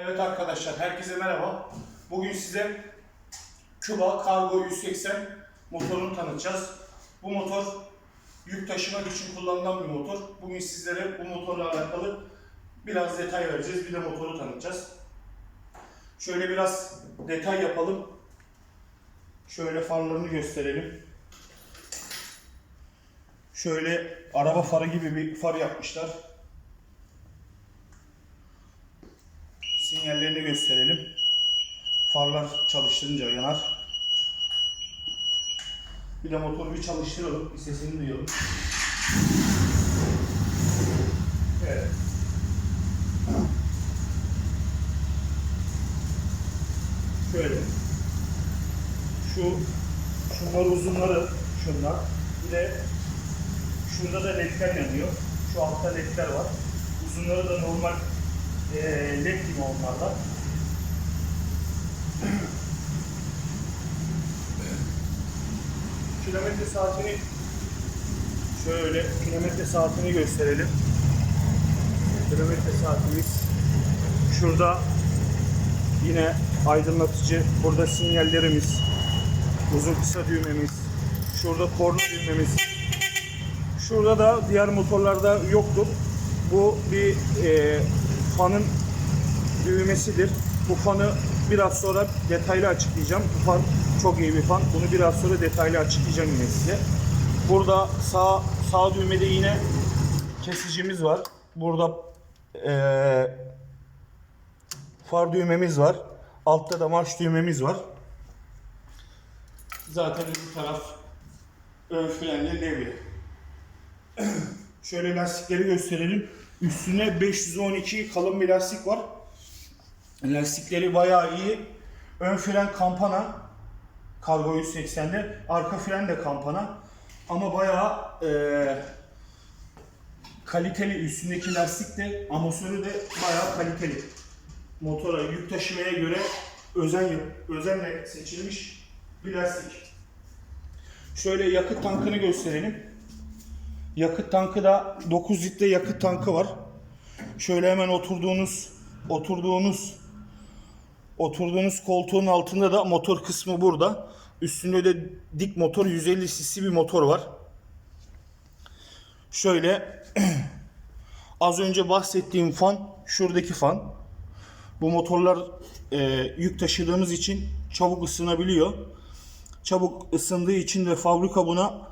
Evet arkadaşlar, herkese merhaba. Bugün size Küba Cargo 180 motorunu tanıtacağız. Bu motor yük taşımak için kullanılan bir motor. Bugün sizlere bu motorla alakalı biraz detay vereceğiz. Bir de motoru tanıtacağız. Şöyle biraz detay yapalım. Şöyle farlarını gösterelim. Şöyle araba farı gibi bir far yapmışlar. Sinyallerini gösterelim. Farlar çalıştırınca yanar. Bir de motoru bir çalıştıralım. Bir sesini duyalım. Evet. Şöyle. Şu şunlar uzunları şunlar. Bir de şurada da ledler yanıyor. Şu altta ledler var. Uzunları da normal eee led gibi onlarla. Kilometre saatini şöyle kilometre saatini gösterelim. Kilometre saatimiz şurada yine aydınlatıcı burada sinyallerimiz uzun kısa düğmemiz şurada korna düğmemiz şurada da diğer motorlarda yoktur bu bir e, fanın düğmesidir bu fanı biraz sonra detaylı açıklayacağım bu fan çok iyi bir fan bunu biraz sonra detaylı açıklayacağım yine size burada sağ sağ düğmede yine kesicimiz var burada e, far düğmemiz var. Altta da marş düğmemiz var. Zaten öbür taraf ön frenli levye. Şöyle lastikleri gösterelim. Üstüne 512 kalın bir lastik var. Lastikleri bayağı iyi. Ön fren kampana. Kargo 180'de. Arka fren de kampana. Ama bayağı eee kaliteli. Üstündeki lastik de amortisörü de bayağı kaliteli motora yük taşımaya göre özen özenle seçilmiş bir lastik. Şöyle yakıt tankını gösterelim. Yakıt tankı da 9 litre yakıt tankı var. Şöyle hemen oturduğunuz oturduğunuz oturduğunuz koltuğun altında da motor kısmı burada. Üstünde de dik motor 150 cc bir motor var. Şöyle az önce bahsettiğim fan şuradaki fan. Bu motorlar e, yük taşıdığımız için çabuk ısınabiliyor. Çabuk ısındığı için de fabrika buna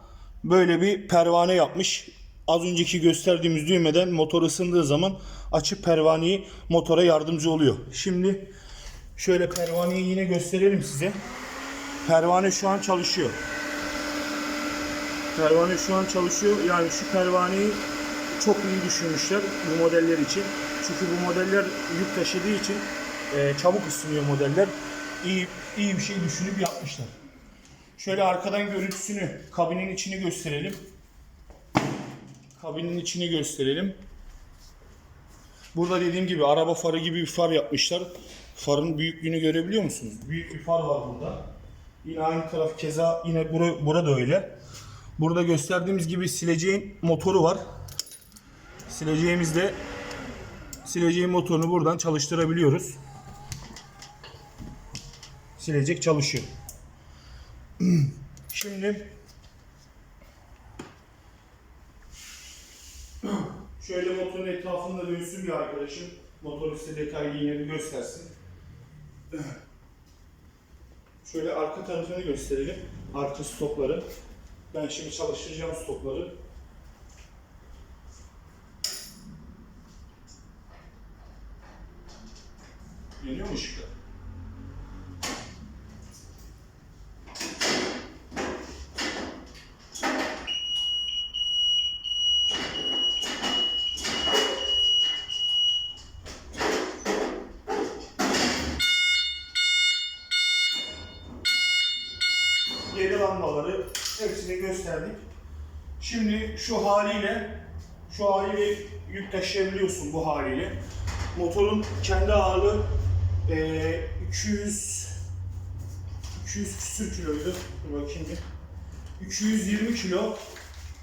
böyle bir pervane yapmış. Az önceki gösterdiğimiz düğmeden motor ısındığı zaman açıp pervaneyi motora yardımcı oluyor. Şimdi şöyle pervaneyi yine gösterelim size. Pervane şu an çalışıyor. Pervane şu an çalışıyor. Yani şu pervaneyi çok iyi düşünmüşler bu modeller için. Çünkü bu modeller yük taşıdığı için e, çabuk ısınıyor modeller. İyi, iyi bir şey düşünüp yapmışlar. Şöyle arkadan görüntüsünü, kabinin içini gösterelim. Kabinin içini gösterelim. Burada dediğim gibi araba farı gibi bir far yapmışlar. Farın büyüklüğünü görebiliyor musunuz? Büyük bir far var burada. Yine aynı taraf keza yine bura, burada öyle. Burada gösterdiğimiz gibi sileceğin motoru var. Sileceğimizde sileceğin motorunu buradan çalıştırabiliyoruz. Silecek çalışıyor. Şimdi şöyle motorun etrafında dönsün bir arkadaşım. Motoru size detaylı yine bir göstersin. Şöyle arka tarafını gösterelim. Arka stopları. Ben şimdi çalıştıracağım stopları. Geliyor mu ışıklar? Gösterdik. Şimdi şu haliyle şu haliyle yük taşıyabiliyorsun bu haliyle. Motorun kendi ağırlığı eee 200 200 küsür kiloydu. Dur bakayım bir. 220 kilo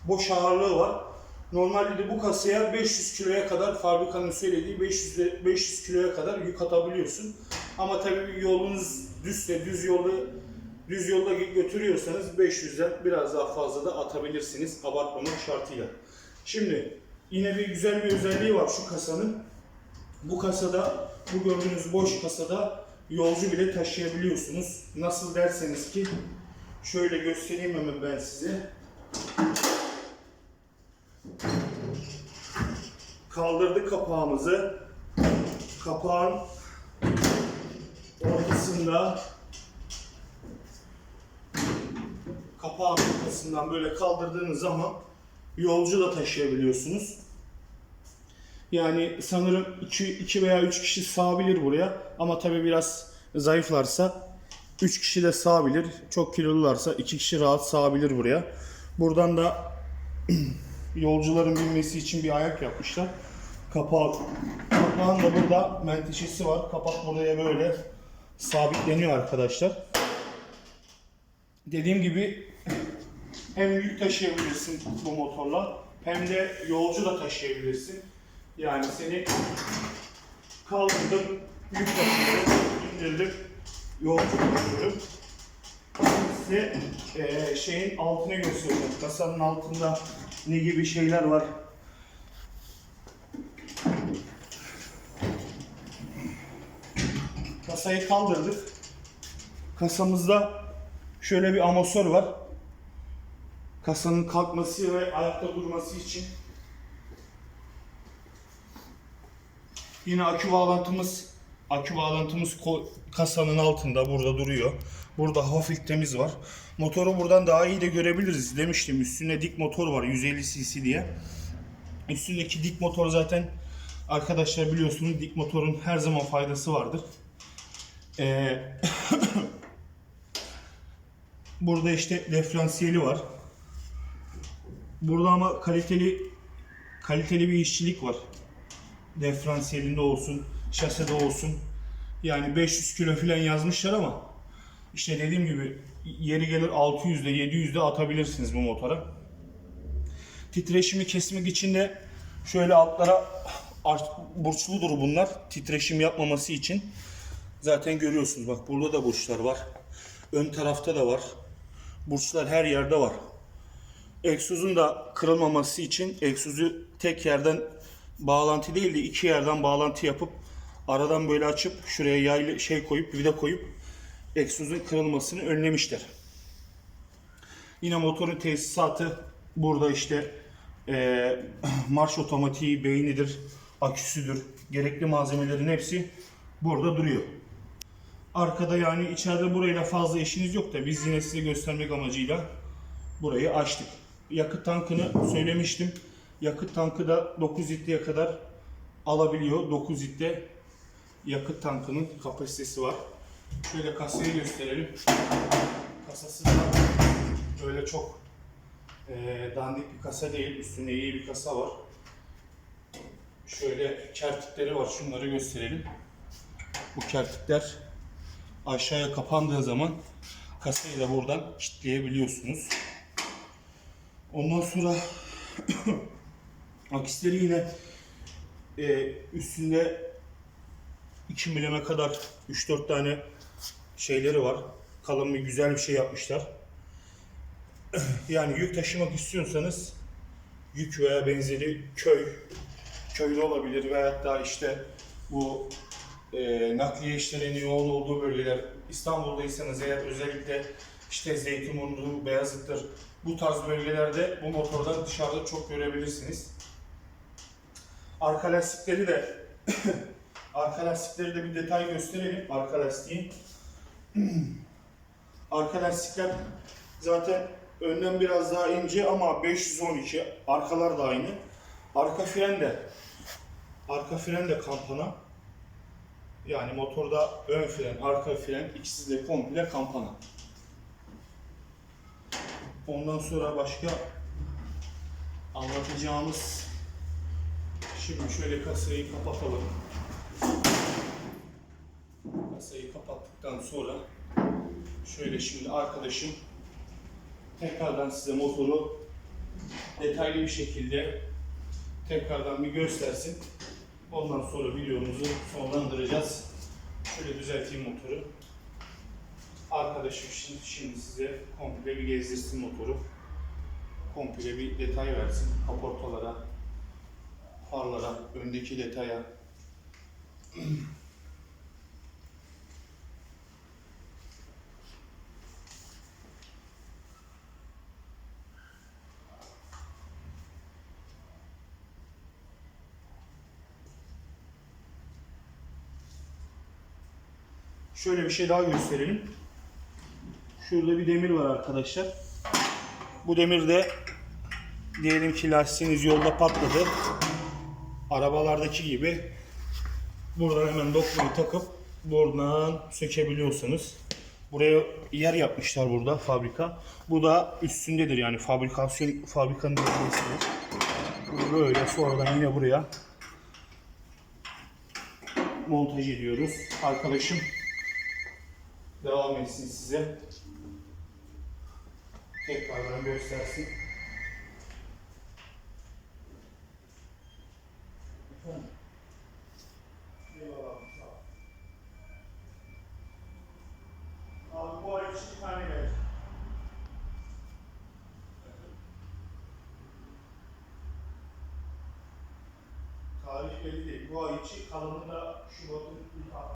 boş ağırlığı var. Normalde de bu kasaya 500 kiloya kadar fabrikanın söylediği 500 de- 500 kiloya kadar yük atabiliyorsun. Ama tabii yolunuz düzse düz yolda düz yolda götürüyorsanız 500'den biraz daha fazla da atabilirsiniz abartmamak şartıyla. Şimdi yine bir güzel bir özelliği var şu kasanın. Bu kasada, bu gördüğünüz boş kasada yolcu bile taşıyabiliyorsunuz. Nasıl derseniz ki şöyle göstereyim hemen ben size. Kaldırdık kapağımızı. Kapağın ortasında kapağın ortasından böyle kaldırdığınız zaman yolcu da taşıyabiliyorsunuz. Yani sanırım 2 veya 3 kişi sığabilir buraya. Ama tabi biraz zayıflarsa 3 kişi de sığabilir. Çok kilolularsa 2 kişi rahat sığabilir buraya. Buradan da yolcuların binmesi için bir ayak yapmışlar. Kapağı, kapağın da burada menteşesi var. Kapak buraya böyle sabitleniyor arkadaşlar. Dediğim gibi hem yük taşıyabilirsin bu motorla hem de yolcu da taşıyabilirsin. Yani seni kaldırdım, yük taşıyorum, indirdim, yolcu taşıyorum. Size eee, şeyin altını göstereceğim. Kasanın altında ne gibi şeyler var. Kasayı kaldırdık. Kasamızda şöyle bir amortisör var. Kasanın kalkması ve ayakta durması için Yine akü bağlantımız akü bağlantımız kasanın altında burada duruyor. Burada hava filtremiz var. Motoru buradan daha iyi de görebiliriz. Demiştim üstünde dik motor var 150 cc diye. Üstündeki dik motor zaten arkadaşlar biliyorsunuz dik motorun her zaman faydası vardır. Ee, burada işte diferansiyeli var. Burada ama kaliteli kaliteli bir işçilik var diferansiyelinde olsun, şasede olsun. Yani 500 kilo falan yazmışlar ama işte dediğim gibi yeri gelir 600'de 700'de atabilirsiniz bu motora. Titreşimi kesmek için de şöyle altlara ar- burçludur bunlar. Titreşim yapmaması için. Zaten görüyorsunuz bak burada da burçlar var. Ön tarafta da var. Burçlar her yerde var. Egzozun da kırılmaması için egzozu tek yerden bağlantı değil de iki yerden bağlantı yapıp aradan böyle açıp şuraya yaylı şey koyup vida koyup egzozun kırılmasını önlemişler. Yine motorun tesisatı burada işte eee, marş otomatiği, beynidir, aküsüdür, gerekli malzemelerin hepsi burada duruyor. Arkada yani içeride burayla fazla işiniz yok da biz yine size göstermek amacıyla burayı açtık. Yakıt tankını söylemiştim. Yakıt tankı da 9 litreye kadar alabiliyor. 9 litre yakıt tankının kapasitesi var. Şöyle kasayı gösterelim. Kasası da öyle çok eee, dandik bir kasa değil. Üstünde iyi bir kasa var. Şöyle kertikleri var. Şunları gösterelim. Bu kertikler aşağıya kapandığı zaman kasayı da buradan kilitleyebiliyorsunuz. Ondan sonra akisleri yine e, üstünde 2 milime kadar 3-4 tane şeyleri var. Kalın bir güzel bir şey yapmışlar. Yani yük taşımak istiyorsanız yük veya benzeri köy köyde olabilir veyahut da işte bu e, nakliye işlerinin yoğun olduğu bölgeler İstanbul'daysanız eğer özellikle işte Zeytinburnu, Beyazıt'tır bu tarz bölgelerde bu motordan dışarıda çok görebilirsiniz. Arka lastikleri de arka lastikleri de bir detay gösterelim arka lastiğin. arka lastikler zaten önden biraz daha ince ama 512 arkalar da aynı. Arka fren de arka fren de kampana. Yani motorda ön fren, arka fren ikisi de komple kampana. Ondan sonra başka anlatacağımız şimdi şöyle kasayı kapatalım. Kasayı kapattıktan sonra şöyle şimdi arkadaşım tekrardan size motoru detaylı bir şekilde tekrardan bir göstersin. Ondan sonra videomuzu sonlandıracağız. Şöyle düzelteyim motoru. Arkadaşım şimdi, şimdi size komple bir gezdirsin motoru. Komple bir detay versin. Kaportalara, farlara, öndeki detaya. Şöyle bir şey daha gösterelim. Şurada bir demir var arkadaşlar. Bu demir de diyelim ki lastiğiniz yolda patladı. Arabalardaki gibi buradan hemen dokmayı takıp buradan sökebiliyorsunuz. Buraya yer yapmışlar burada fabrika. Bu da üstündedir yani fabrikasyon fabrikanın bölgesidir. Bunu böyle sonradan yine buraya montaj ediyoruz. Arkadaşım devam etsin size. Tekrardan göstersin. Bu ay bir tane. Tarih belli değil. Bu ay içi kalımı da Şubat'ın